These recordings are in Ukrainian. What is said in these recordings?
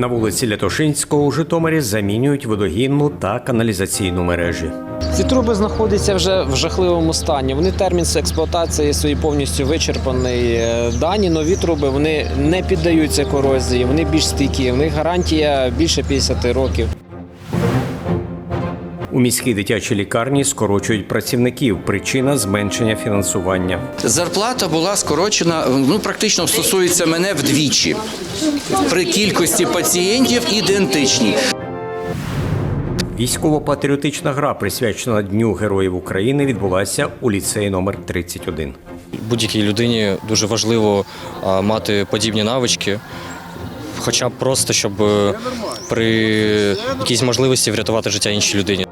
На вулиці Лятошинського у Житомирі замінюють водогінну та каналізаційну мережі. Ці труби знаходяться вже в жахливому стані. Вони термін експлуатації свої повністю вичерпаний. Е, Дані нові труби вони не піддаються корозії, вони більш стійкі. В них гарантія більше 50 років. У міській дитячій лікарні скорочують працівників. Причина зменшення фінансування. Зарплата була скорочена, ну практично стосується мене вдвічі. При кількості пацієнтів ідентичні. Військово-патріотична гра, присвячена Дню Героїв України, відбулася у ліцеї номер 31. будь-якій людині дуже важливо мати подібні навички, хоча б просто щоб е, при якійсь можливості врятувати життя іншій людині.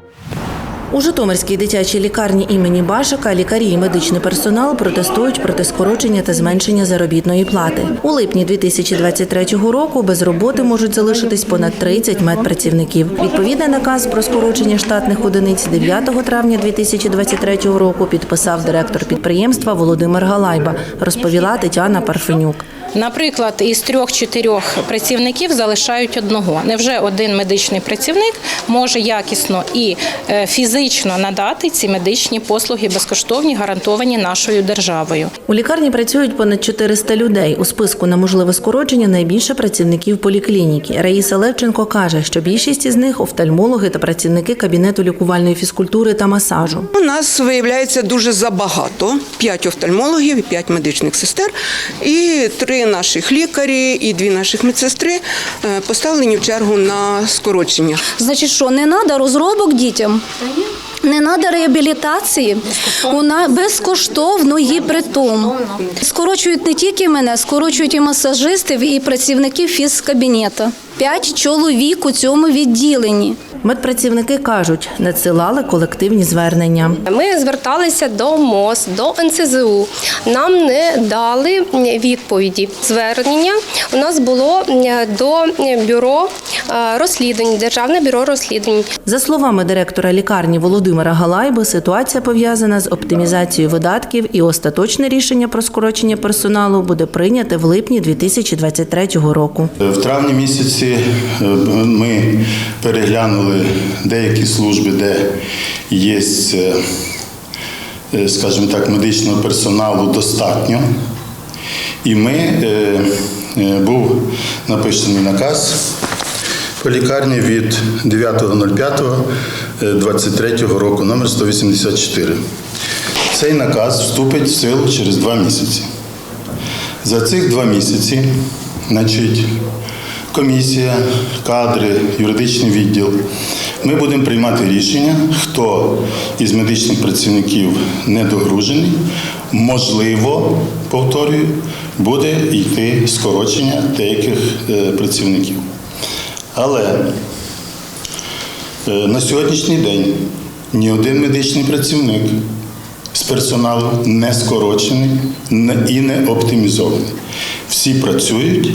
У Житомирській дитячій лікарні імені Башика лікарі і медичний персонал протестують проти скорочення та зменшення заробітної плати. У липні 2023 року без роботи можуть залишитись понад 30 медпрацівників. Відповідний наказ про скорочення штатних одиниць 9 травня 2023 року підписав директор підприємства Володимир Галайба, розповіла Тетяна Парфенюк. Наприклад, із трьох-чотирьох працівників залишають одного. Невже один медичний працівник може якісно і е, фізично надати ці медичні послуги безкоштовні, гарантовані нашою державою? У лікарні працюють понад 400 людей. У списку на можливе скорочення найбільше працівників поліклініки. Раїса Левченко каже, що більшість із них офтальмологи та працівники кабінету лікувальної фізкультури та масажу. У нас виявляється дуже забагато: п'ять офтальмологів і п'ять медичних сестер, і три наших лікарі, і дві наших медсестри е, поставлені в чергу на скорочення. Значить, що не треба розробок дітям? Не треба реабілітації, вона безкоштовно є притом. Скорочують не тільки мене, скорочують і масажистів, і працівників фізкабінету. П'ять чоловік у цьому відділенні. Медпрацівники кажуть, надсилали колективні звернення. Ми зверталися до МОЗ, до НСЗУ. Нам не дали відповіді. Звернення у нас було до бюро е, розслідувань, Державне бюро розслідувань. За словами директора лікарні Володимира Галайби, ситуація пов'язана з оптимізацією видатків і остаточне рішення про скорочення персоналу буде прийняте в липні 2023 року. В травні місяці е, ми переглянули деякі служби, де є, е, е, скажімо так, медичного персоналу достатньо. І ми е, був написаний наказ по лікарні від 9.05.23 року, номер 184. Цей наказ вступить в силу через два місяці. За цих два місяці, значить, комісія, кадри, юридичний відділ. Ми будемо приймати рішення, хто із медичних працівників недогружений, можливо, повторюю, буде йти скорочення деяких е, працівників. Але е, на сьогоднішній день ні один медичний працівник з персоналу не скорочений і не оптимізований. Всі працюють.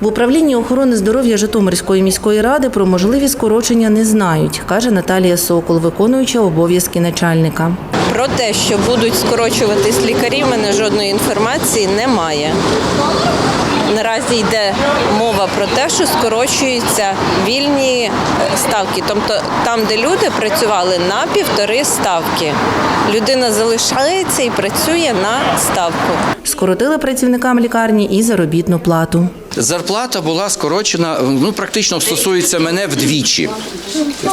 В управлінні охорони здоров'я Житомирської міської ради про можливі скорочення не знають, каже Наталія Сокол, виконуюча обов'язки начальника. Про те, що будуть скорочуватись лікарі, в мене жодної інформації немає. Наразі йде мова про те, що скорочуються вільні е, ставки. Тобто там, де люди працювали на півтори ставки. Людина залишається і працює на ставку. Скоротили працівникам лікарні і заробітну плату. Зарплата була скорочена, ну практично стосується мене вдвічі.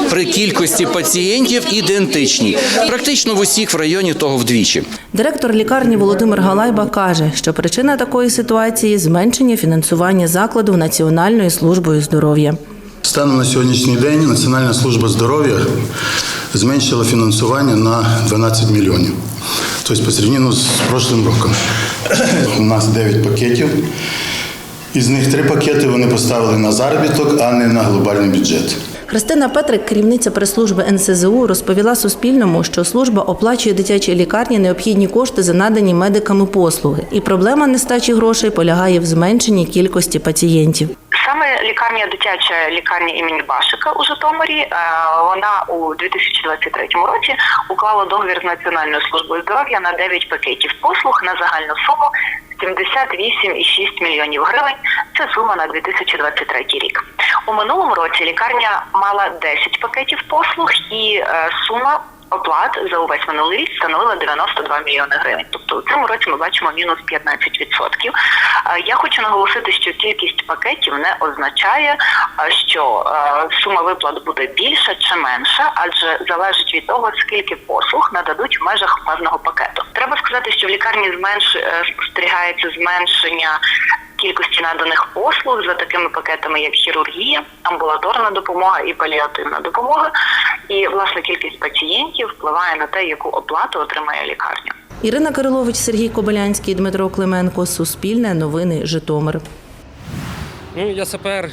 При кількості пацієнтів ідентичні. Практично в усіх в районі того вдвічі. Директор лікарні Володимир Галайба каже, що причина такої ситуації зменшення фінансування закладу Національною службою здоров'я. Станом на сьогоднішній день Національна служба здоров'я зменшила фінансування на 12 мільйонів. Тобто по з прошлим роком. У нас 9 пакетів. Із них три пакети вони поставили на заробіток, а не на глобальний бюджет. Христина Петрик, керівниця прес-служби НСЗУ, розповіла Суспільному, що служба оплачує дитячій лікарні необхідні кошти за надані медиками послуги, і проблема нестачі грошей полягає в зменшенні кількості пацієнтів. Саме лікарня дитяча лікарня імені Башика у Житомирі. е, Вона у 2023 році уклала договір з Національною службою здоров'я на 9 пакетів послуг на загальну суму 78,6 мільйонів гривень. Це сума на 2023 рік. У минулому році лікарня мала 10 пакетів послуг і е, сума оплат за увесь минулий рік становила 92 мільйони гривень. Тобто у цьому році ми бачимо мінус 15%. Е, Я хочу наголосити, що кількість пакетів не означає, е, що е, сума виплат буде більша чи менша, адже залежить від того, скільки послуг нададуть в межах певного пакету. Треба сказати, що в лікарні зменш спостерігається зменшення кількості наданих послуг за такими пакетами, як хірургія, амбулаторна допомога і паліативна допомога. І власне кількість пацієнтів впливає на те, яку оплату отримає лікарня. Ірина Кирилович, Сергій Кобилянський, Дмитро Клименко. Суспільне новини Житомир. Ну, я сапер,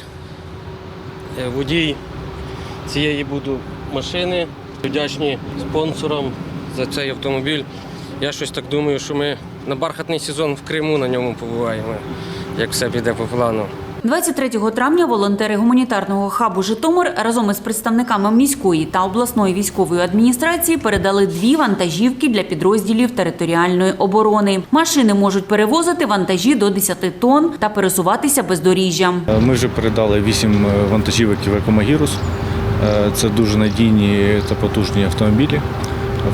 е, водій цієї буду машини. Вдячні спонсорам за цей автомобіль. Я щось так думаю, що ми на бархатний сезон в Криму на ньому побуваємо, як все піде по плану. 23 травня волонтери гуманітарного хабу Житомир разом із представниками міської та обласної військової адміністрації передали дві вантажівки для підрозділів територіальної оборони. Машини можуть перевозити вантажі до 10 тонн та пересуватися бездоріжжям. Ми вже передали вісім вантажівок Екомагірус. Це дуже надійні та потужні автомобілі.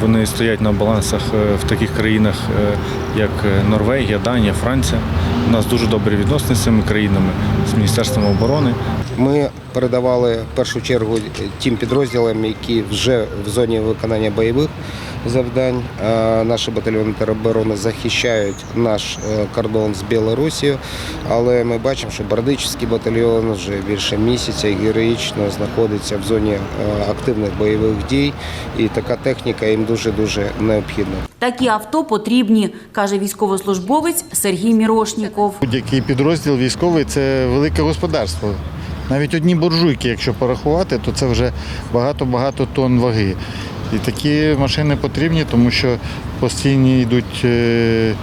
Вони стоять на балансах е, в таких країнах, е, як Норвегія, Данія, Франція. У нас дуже добрі відносини з цими країнами, з Міністерством оборони. Ми передавали в першу чергу тим підрозділам, які вже в зоні виконання бойових завдань. Е, Наші батальйони тероборони захищають наш е, кордон з Білорусією, але ми бачимо, що Бардичівський батальйон вже більше місяця героїчно знаходиться в зоні е, активних бойових дій, і така техніка їм дуже дуже необхідна. Такі авто потрібні, каже військовослужбовець Сергій Мірошніков. Будь-який підрозділ військовий це велике господарство. Навіть одні буржуйки, якщо порахувати, то це вже багато-багато тонн ваги. І такі машини потрібні, тому що постійні йдуть е,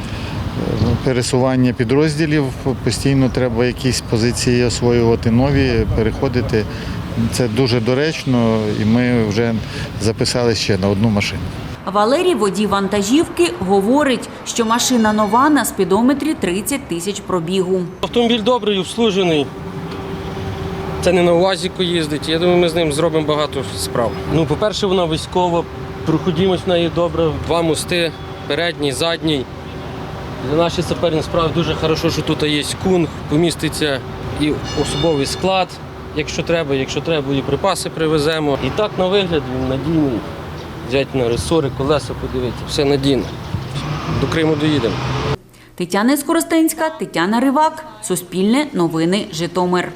пересування підрозділів, постійно треба якісь позиції освоювати нові, переходити. Це дуже доречно, і ми вже записали ще на одну машину. Валерій, водій вантажівки, говорить, що машина нова на спідометрі 30 тисяч пробігу. Автомобіль добрий, обслужений. Це не на УАЗіку їздить. Я думаю, ми з ним зробимо багато справ. Ну, по-перше, вона військова, проходимость в неї добра, два мости, передній, задній. Для нашої саперні справи дуже добре, що тут є кунг, поміститься і особовий склад, якщо треба, якщо треба, і припаси привеземо. І так на вигляд він надійний. Взяти на ресори, колеса подивитися, все надійно. До Криму доїдемо. Тетяна Скоростенська, Тетяна Ривак, Суспільне новини Житомир.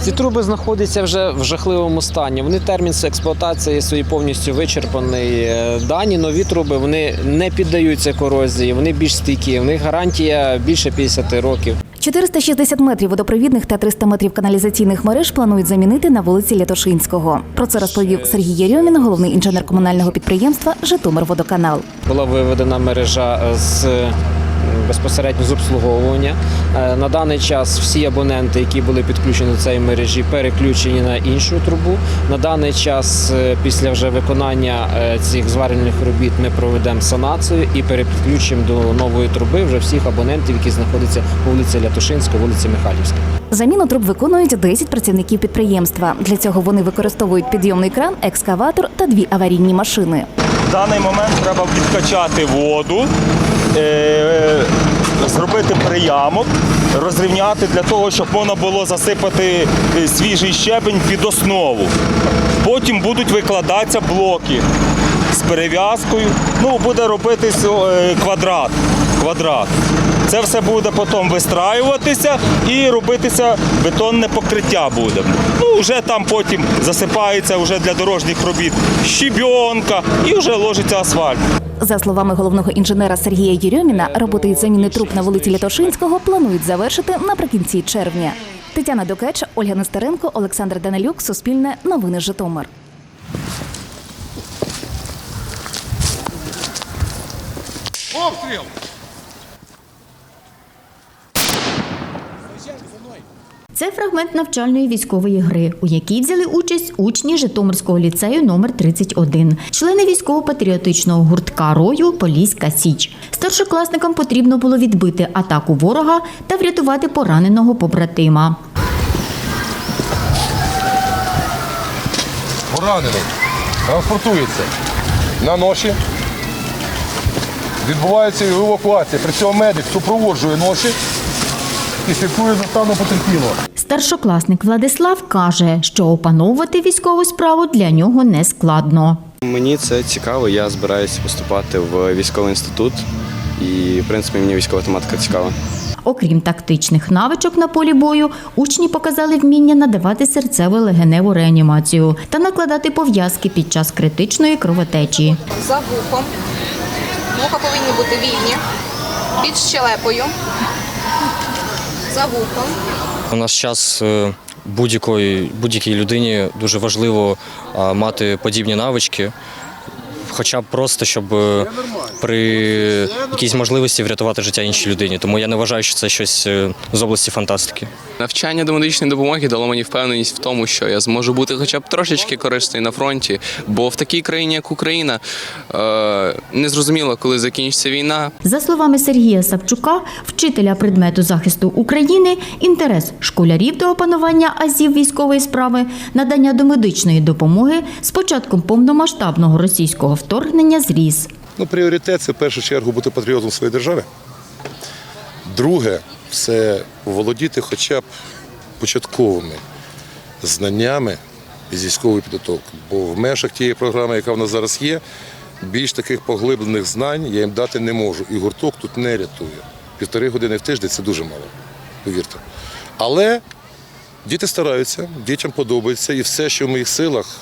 Ці труби знаходяться вже в жахливому стані. Вони термін експлуатації свої повністю вичерпаний. Е, Дані нові труби вони не піддаються корозії, вони більш стійкі. В них гарантія більше 50 років. 460 метрів водопровідних та 300 метрів каналізаційних мереж планують замінити на вулиці Лятошинського. Про це розповів Сергій Єрьомін, головний інженер комунального підприємства Житомирводоканал. Була виведена мережа з безпосередньо з обслуговування. Е, На даний час всі абоненти, які були підключені до цієї мережі, переключені на іншу трубу. На даний час, е, після вже виконання е, цих зварювальних робіт, ми проведемо санацію і перепідключимо до нової труби вже всіх абонентів, які знаходяться по вулиці Лятушинська, вулиці Михайлівська. Заміну труб виконують 10 працівників підприємства. Для цього вони використовують підйомний кран, екскаватор та дві аварійні машини. В даний момент треба відкачати воду, зробити приямок, розрівняти для того, щоб можна було засипати е, свіжий щебень під основу. Потім будуть викладатися блоки з перев'язкою. Ну, буде робитись е, квадрат. квадрат. Це все буде потім вистраюватися і робитися бетонне покриття буде. Ну, вже там потім засипається вже для дорожніх робіт щебенка і вже ложиться асфальт. За словами головного інженера Сергія Єрьоміна, роботи із заміни труб на вулиці Лятошинського планують завершити наприкінці червня. Тетяна Докеч, Ольга Нестеренко, Олександр Данилюк, Суспільне, Новини Житомир. Обстріл! Це фрагмент навчальної військової гри, у якій взяли участь учні Житомирського ліцею номер 31 члени військово-патріотичного гуртка рою Поліська Січ. Старшокласникам потрібно було відбити атаку ворога та врятувати пораненого побратима. Поранений. Транспортується на ноші. Відбувається його евакуація. При цьому медик супроводжує ноші і слідкує за станом потерпілого. Старшокласник Владислав каже, що опановувати військову справу для нього не складно. Мені це цікаво. Я збираюся поступати в військовий інститут, і в принципі мені військова тематика цікава. Окрім тактичних навичок на полі бою, учні показали вміння надавати серцево-легеневу реанімацію та накладати пов'язки під час критичної кровотечі. за вухом. Вуха повинні бути вільні, під щелепою, за вухом. У нас час е, будь-якій людині дуже важливо мати подібні навички, хоча б просто щоб е, при якійсь можливості врятувати життя іншій людині. Тому я не вважаю, що це щось е, з області фантастики. Навчання до медичної допомоги дало мені впевненість в тому, що я зможу бути хоча б трошечки корисною на фронті, бо в такій країні, як Україна, е, не зрозуміло, коли закінчиться війна. За словами Сергія Савчука, вчителя предмету захисту України, інтерес школярів до опанування азів військової справи, надання домедичної допомоги з початком повномасштабного російського вторгнення зріс. Ну, пріоритет це в першу чергу бути патріотом своєї держави. Друге це володіти хоча б початковими знаннями із військової підготовки. Бо в межах тієї програми, яка в нас зараз є, більш таких поглиблених знань я їм дати не можу. І гурток тут не рятує. Півтори години в тиждень це дуже мало, повірте. Але діти стараються, дітям подобається, і все, що в моїх силах,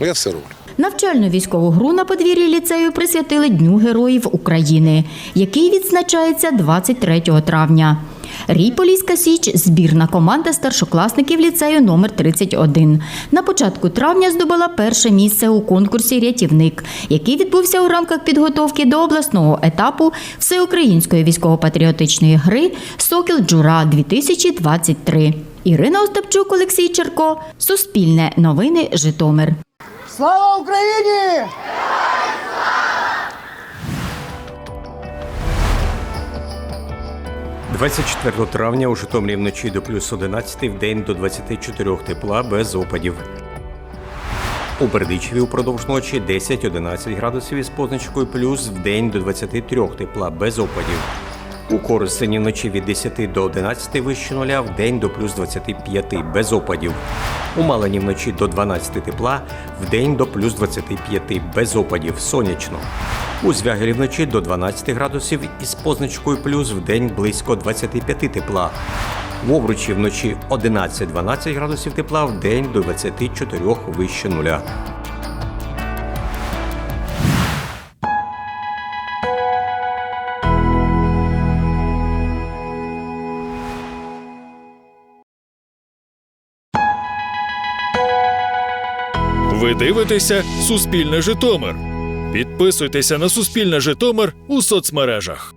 ну я все роблю. Навчальну військову гру на подвір'ї ліцею присвятили Дню Героїв України, який відзначається 23 травня. Рій Поліська Січ збірна команда старшокласників ліцею номер 31 На початку травня здобула перше місце у конкурсі Рятівник, який відбувся у рамках підготовки до обласного етапу всеукраїнської військово-патріотичної гри Сокіл Джура 2023. Ірина Остапчук, Олексій Черко, Суспільне новини, Житомир. Слава Україні! 24 травня у Житомирі вночі до плюс 11, в день до 24 тепла без опадів. У Бердичеві упродовж ночі 10-11 градусів із позначкою плюс, в день до 23 тепла без опадів. У Коростені вночі від 10 до 11 вище нуля, в день до плюс 25 без опадів. У Малині вночі до 12 тепла, в день до плюс 25 без опадів, сонячно. У Звягелі вночі до 12 градусів із позначкою плюс, в день близько 25 тепла. В Овручі вночі 11-12 градусів тепла, в день до 24 вище нуля. Ви дивитеся Суспільне Житомир. Підписуйтеся на Суспільне Житомир у соцмережах.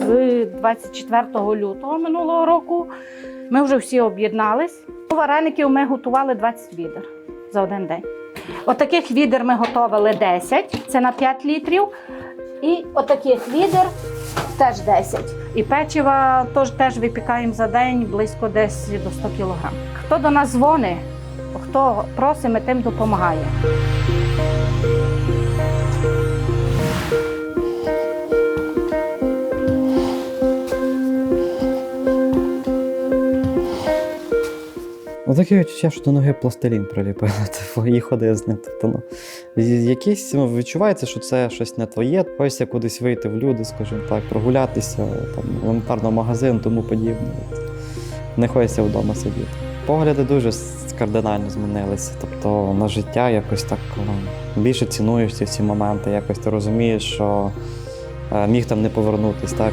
З 24 лютого минулого року ми вже всі об'єднались. Вареників ми готували 20 відер за один день. Отаких відер ми готували 10, це на 5 літрів. І отаких відер теж 10. І печива теж, теж випікаємо за день близько десь до 100 кг. Хто до нас дзвонить, хто просить, ми тим допомагає. Отаке відчуття, що до ноги пластилін приліпили, типу, і ходив з ним. Тобто, ну, якийсь ну, відчувається, що це щось не твоє. Хочеться кудись вийти в люди, скажімо так, прогулятися, там, елементарно магазин, тому подібне. Не хочеться вдома сидіти. Погляди дуже кардинально змінилися. Тобто на життя якось так ну, більше цінуєш ці всі моменти, якось ти розумієш, що е, міг там не повернутись, так.